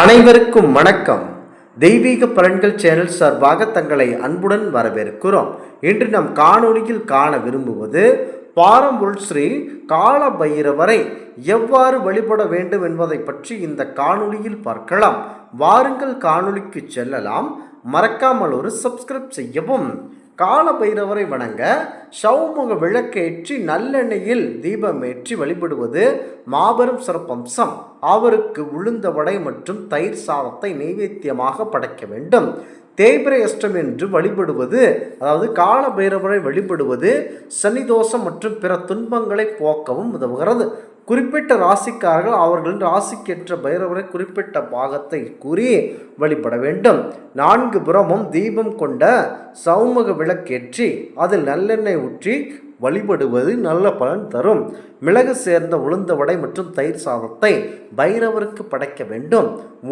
அனைவருக்கும் வணக்கம். தெய்வீக பலன்கள் சேனல் சார்பாக தங்களை அன்புடன் வரவேற்கிறோம். இன்று நம் காணொலியில் காண விரும்புவது பாரம்பொருள் ஸ்ரீ கால பைரவரை எவ்வாறு வழிபட வேண்டும் என்பதை பற்றி இந்த காணொலியில் பார்க்கலாம். வாருங்கள் காணொலிக்கு செல்லலாம். மறக்காமல் ஒரு சப்ஸ்கிரைப் செய்யவும். கால பைரவரை வணங்க சௌமுக விளக்கேற்றி நல்லெண்ணெயில் தீபமேற்றி வழிபடுவது மாபெரும் சிறப்பம்சம். அவருக்கு உளுந்த வடை மற்றும் தயிர் சாதத்தை நைவேத்தியமாக படைக்க வேண்டும். தேய்பிரை அஷ்டம் என்று வழிபடுவது அதாவது கால பைரவரை வழிபடுவது சனிதோஷம் மற்றும் பிற துன்பங்களை போக்கவும் உதவுகிறது. குறிப்பிட்ட ராசிக்காரர்கள் அவர்களின் ராசிக்கேற்ற பைரவரை குறிப்பிட்ட பாகத்தை கூறி வழிபட வேண்டும். நான்கு புறமும் தீபம் கொண்ட சௌமுக விளக்கேற்றி அதில் நல்லெண்ணெய் ஊற்றி வழிபடுவது நல்ல பலன் தரும். மிளகு சேர்ந்த உளுந்த வடை மற்றும் தயிர் சாதத்தை பைரவருக்கு படைக்க வேண்டும்.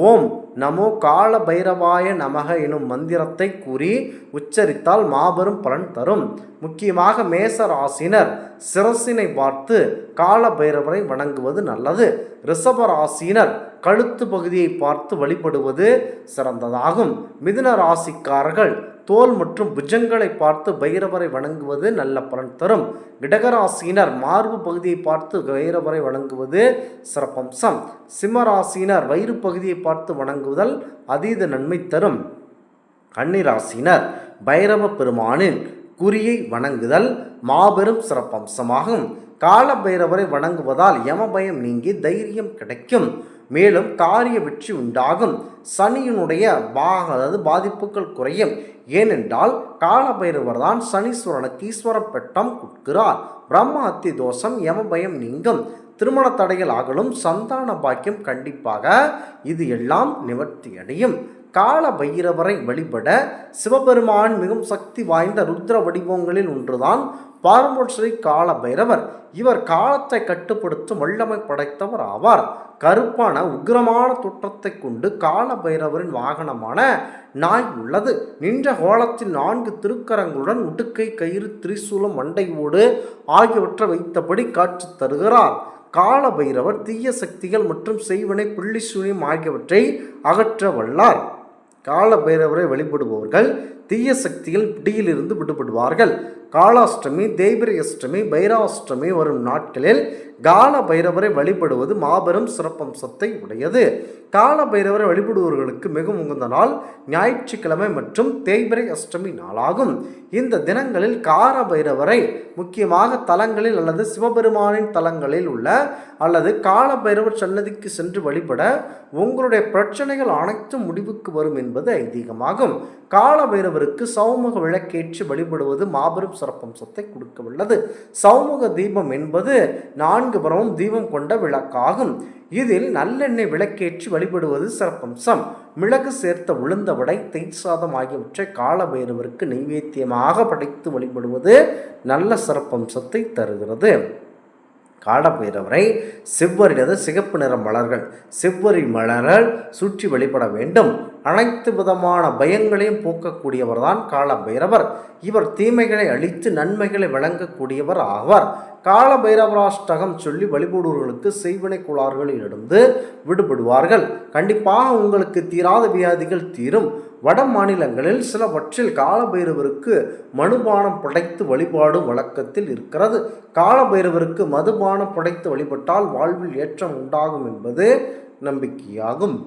ஓம் நமோ கால பைரவாய நமக எனும் மந்திரத்தை கூறி உச்சரித்தால் மாபெரும் பலன் தரும். முக்கியமாக மேச ராசினர் சிரசினை பார்த்து கால பைரவரை வணங்குவது நல்லது. ரிஷப ராசினர் கழுத்து பகுதியை பார்த்து வழிபடுவது சிறந்ததாகும். மிதுன ராசிக்காரர்கள் தோல் மற்றும் புஜங்களை பார்த்து பைரவரை வணங்குவது நல்ல பலன் தரும். இடகராசியினர் மார்பு பகுதியை பார்த்து பைரவரை வணங்குவது சிறப்பம்சம். சிம்மராசியினர் வயிறு பகுதியை பார்த்து வணங்குதல் அதீத நன்மை தரும். கன்னிராசினர் பைரவ பெருமானின் குறியை வணங்குதல் மாபெரும் சிறப்பம்சமாகும். கால பைரவரை வணங்குவதால் யமபயம் நீங்கி தைரியம் கிடைக்கும். மேலும் காரிய வெற்றி உண்டாகும். சனியினுடைய பாக அதாவது பாதிப்புகள் குறையும். ஏனென்றால் காலபைரவர் தான் சனீஸ்வரனுக்கு ஈஸ்வர பெட்டம் கொடுக்கிறார். பிரம்ம அத்தி தோஷம் யமபயம் நீங்கும். திருமண தடைகள் ஆகலும் சந்தான பாக்கியம் கண்டிப்பாக இது எல்லாம் நிவர்த்தி அடையும். கால பைரவரை வழிபட சிவபெருமான் மிகவும் சக்தி வாய்ந்த ருத்ர வடிவங்களில் ஒன்றுதான் பாரம்பரிய ஸ்ரீ கால பைரவர் இவர் காலத்தை கட்டுப்படுத்தும் வல்லமை படைத்தவர் ஆவார். கருப்பான உக்கிரமான தோற்றத்தை கொண்டு கால பைரவரின் வாகனமான நாய் உள்ளது. நின்ற கோலத்தில் நான்கு திருக்கரங்களுடன் உடுக்கை கயிறு திரிசூலம் மண்டையோடு ஆகியவற்றை வைத்தபடி காட்சி தருகிறார். கால பைரவர் தீய சக்திகள் மற்றும் செய்வனை புள்ளி சூனியம் ஆகியவற்றை அகற்ற வல்லார். கால பைரவரை வழிபடுபவர்கள் தீய சக்திகள் பிடியிலிருந்து விடுபடுவார்கள். காலாஷ்டமி தேய்பிரை அஷ்டமி பைராஷ்டமி வரும் நாட்களில் கால பைரவரை வழிபடுவது மாபெரும் சிறப்பம்சத்தை உடையது. கால பைரவரை வழிபடுபவர்களுக்கு மிகவும் உகந்த நாள் ஞாயிற்றுக்கிழமை மற்றும் தேய்பிரை அஷ்டமி நாளாகும். இந்த தினங்களில் கார பைரவரை முக்கியமாக தலங்களில் அல்லது சிவபெருமானின் தலங்களில் உள்ள அல்லது கால பைரவர் சன்னதிக்கு சென்று வழிபட உங்களுடைய பிரச்சனைகள் அனைத்தும் முடிவுக்கு வரும் என்பது ஐதீகமாகும். கால பைரவருக்கு சௌமுக விளக்கேற்று வழிபடுவது மாபெரும் சிறப்பம்சத்தை கொடுக்க உள்ளது சௌமுக தீபம் என்பது நான்கு புறமும் தீபம் கொண்ட விளக்காகும். இதில் நல்லெண்ணெய் விளக்கேற்றி வழிபடுவது சிறப்பம்சம். மிளகு சேர்த்த உளுந்த வடை தெய் சாதம் ஆகியவற்றை காலபைரவருக்கு நைவேத்தியமாக படைத்து வழிபடுவது நல்ல சிறப்பம்சத்தை தருகிறது. காடபைரவரை செவ்வரினது சிகப்பு நிற மலர்கள் செவ்வரி மலர்கள் சுற்றி வழிபட வேண்டும். அனைத்து விதமான பயங்களையும் போக்கக்கூடியவர்தான் கால பைரவர் இவர் தீமைகளை அழித்து நன்மைகளை வழங்கக்கூடியவர் ஆவார். கால பைரவராஷ்டகம் சொல்லி வழிபடுவர்களுக்கு செய்வினை குளார்களிலிருந்து விடுபடுவார்கள். கண்டிப்பாக உங்களுக்கு தீராத வியாதிகள் தீரும். வட மாநிலங்களில் சிலவற்றில் காலபைரவருக்கு மனுபானம் படைத்து வழிபாடும் வழக்கத்தில் இருக்கிறது. காலபைரவருக்கு மதுபானம் படைத்து வழிபட்டால் வாழ்வில் ஏற்றம் உண்டாகும் என்பது நம்பிக்கையாகும்.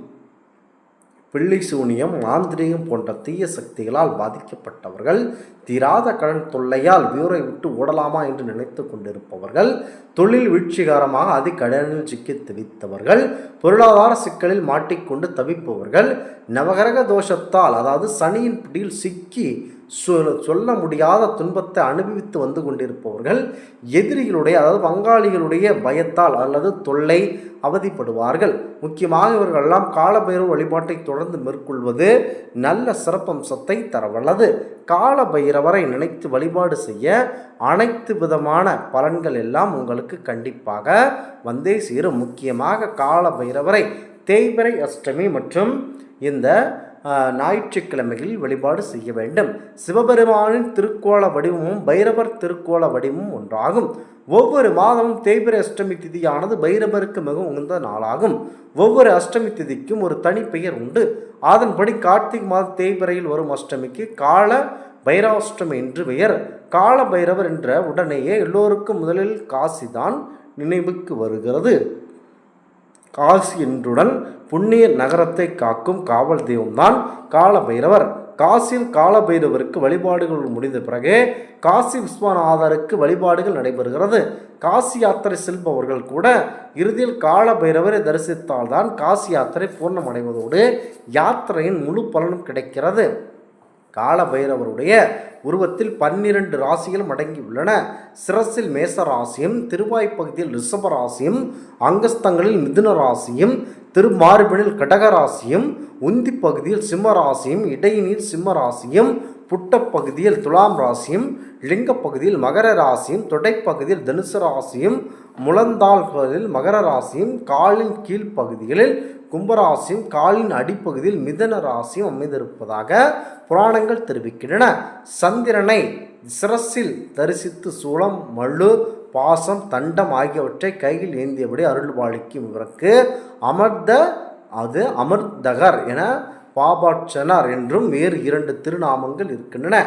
பில்லிசூனியம் சூனியம் மாந்திரிகம் போன்ற தீய சக்திகளால் பாதிக்கப்பட்டவர்கள் தீராத கடன் தொல்லையால் வீரை விட்டு ஓடலாமா என்று நினைத்து கொண்டிருப்பவர்கள் தொழில் வீழ்ச்சிகாரமாக அதிக கடனில் சிக்கி தவித்தவர்கள் பொருளாதார சிக்கலில் மாட்டிக்கொண்டு தவிப்பவர்கள் நவகரக தோஷத்தால் அதாவது சனியின் பிடியில் சிக்கி சொல்ல முடியாத துன்பத்தை அனுபவித்து வந்து கொண்டிருப்பவர்கள் எதிரிகளுடைய அதாவது பங்காளிகளுடைய பயத்தால் அல்லது தொல்லை அவதிப்படுவார்கள். முக்கியமாக இவர்களெல்லாம் காலபைரவ வழிபாட்டை தொடர்ந்து மேற்கொள்வது நல்ல சிறப்பம்சத்தை தரவல்லது. காலபைரவரை நினைத்து வழிபாடு செய்ய அனைத்து விதமான பலன்கள் எல்லாம் உங்களுக்கு கண்டிப்பாக வந்தே சேரும். முக்கியமாக காலபைரவரை தேய்பிரை அஷ்டமி மற்றும் இந்த ஞாயிற்றுக்கிழமையில் வழிபாடு செய்ய வேண்டும். சிவபெருமானின் திருக்கோள வடிவமும் பைரவர் திருக்கோள வடிவமும் ஒன்றாகும். ஒவ்வொரு மாதமும் தேய்பிர அஷ்டமி திதியானது பைரவருக்கு மிகவும் உகந்த நாளாகும். ஒவ்வொரு அஷ்டமி திதிக்கும் ஒரு தனி பெயர் உண்டு. அதன்படி கார்த்திகை மாத தேய்பிரையில் வரும் அஷ்டமிக்கு கால பைரவாஷ்டமி என்று பெயர். கால பைரவர் என்ற உடனேயே எல்லோருக்கும் முதலில் காசிதான் நினைவுக்கு வருகிறது. காசி என்றுடன் புண்ணிய நகரத்தை காக்கும் காவல் தெய்வம்தான் கால பைரவர் காசியில் காலபைரவருக்கு வழிபாடுகள் முடிந்த பிறகு காசி விஸ்வநாதருக்கு வழிபாடுகள் நடைபெறுகிறது. காசி யாத்திரை செல்பவர்கள் கூட இறுதியில் கால பைரவரை தரிசித்தால்தான் காசி யாத்திரை பூர்ணமடைவதோடு யாத்திரையின் முழு பலனும் கிடைக்கிறது. கால பைரவருடைய உருவத்தில் பன்னிரண்டு ராசிகளும் அடங்கியுள்ளன. சிரசில் மேச ராசியும் திருவாய் பகுதியில் ரிஷப ராசியும் அங்கஸ்தங்களில் மிதுன ராசியும் திருமார்பினில் கடக ராசியும் உந்தி பகுதியில் சிம்ம ராசியும் இடையினில் சிம்ம ராசியும் புட்டப்பகுதியில் துலாம் ராசியும் லிங்க பகுதியில் மகர ராசியும் தொடைப்பகுதியில் தனுசு ராசியும் முழந்தாள்களில் மகர ராசியும் காலின் கீழ்ப்பகுதிகளில் கும்பராசியும் காலின் அடிப்பகுதியில் மிதன ராசியும் அமைந்திருப்பதாக புராணங்கள் தெரிவிக்கின்றன. சந்திரனை சிரசில் தரிசித்து சூளம் மல்லு பாசம் தண்டம் ஆகியவற்றை கையில் ஏந்தியபடி அருள்வாளிக்கும் இவருக்கு அமர்ந்த அது அமர்தகர் என பாபாட்சனார் என்றும் வேறு இரண்டு திருநாமங்கள் இருக்கின்றன.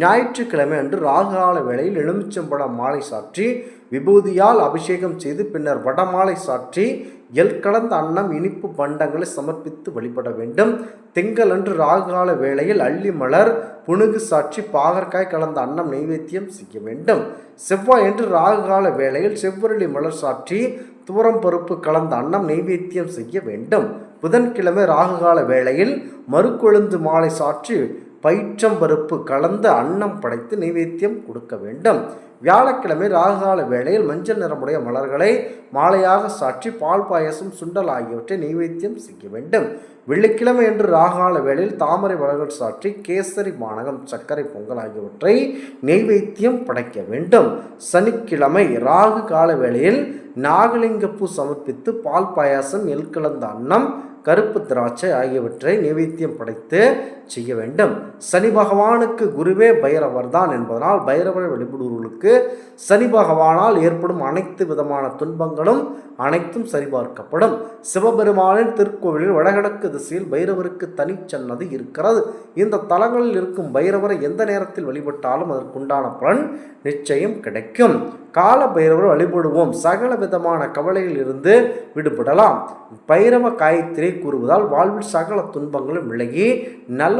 ஞாயிற்றுக்கிழமை அன்று ராகுகால வேளையில் எலுமிச்சம்பழம் மாலை சாற்றி விபூதியால் அபிஷேகம் செய்து பின்னர் வடமாலை சாற்றி எல் கலந்த அன்னம் இனிப்பு பண்டங்களை சமர்ப்பித்து வழிபட வேண்டும். திங்களன்று ராகுகால வேளையில் அள்ளி மலர் புனுகு சாற்றி பாகற்காய் கலந்த அன்னம் நைவேத்தியம் செய்ய வேண்டும். செவ்வாய் என்று ராகுகால வேளையில் செவ்வரளி மலர் சாற்றி தூரம் பருப்பு கலந்த அன்னம் நைவேத்தியம் செய்ய வேண்டும். புதன்கிழமை ராகுகால வேளையில் மறுக்கொழுந்து மாலை சாற்றி பயிற்றம்பருப்பு கலந்த அன்னம் படைத்து நைவேத்தியம் கொடுக்க வேண்டும். வியாழக்கிழமை ராகுகால வேளையில் மஞ்சள் நிறமுடைய மலர்களை மாலையாக சாற்றி பால் பாயசம் சுண்டல் ஆகியவற்றை நைவேத்தியம் செய்ய வேண்டும். வெள்ளிக்கிழமை என்று ராகால வேளையில் தாமரை மலர்கள் சாற்றி கேசரி மாணகம் சர்க்கரை பொங்கல் ஆகியவற்றை நெய்வேத்தியம் படைக்க வேண்டும். சனிக்கிழமை ராகு கால வேளையில் நாகலிங்கப்பூ சமர்ப்பித்து பால் பாயாசம் எல் கலந்த அன்னம் கருப்பு திராட்சை ஆகியவற்றை நைவேத்தியம் படைத்து செய்ய வேண்டும். சனி பகவானுக்கு குருவே பைரவர் தான் என்பதனால் பைரவரை வழிபடுவர்களுக்கு சனி பகவானால் ஏற்படும் அனைத்து விதமான துன்பங்களும் அனைத்தும் சரிபார்க்கப்படும். சிவபெருமானின் திருக்கோவிலில் வடகிழக்கு திசையில் பைரவருக்கு தனிச்சன்னது இருக்கிறது. இந்த தலங்களில் இருக்கும் பைரவரை எந்த நேரத்தில் வழிபட்டாலும் அதற்குண்டான பலன் நிச்சயம் கிடைக்கும். கால பைரவர் வழிபடுவோம். சகல விதமான கவலையில் இருந்து விடுபடலாம். பைரவ காயத்திரை கூறுவதால் வாழ்வில் சகல துன்பங்களும் விலகி நல்ல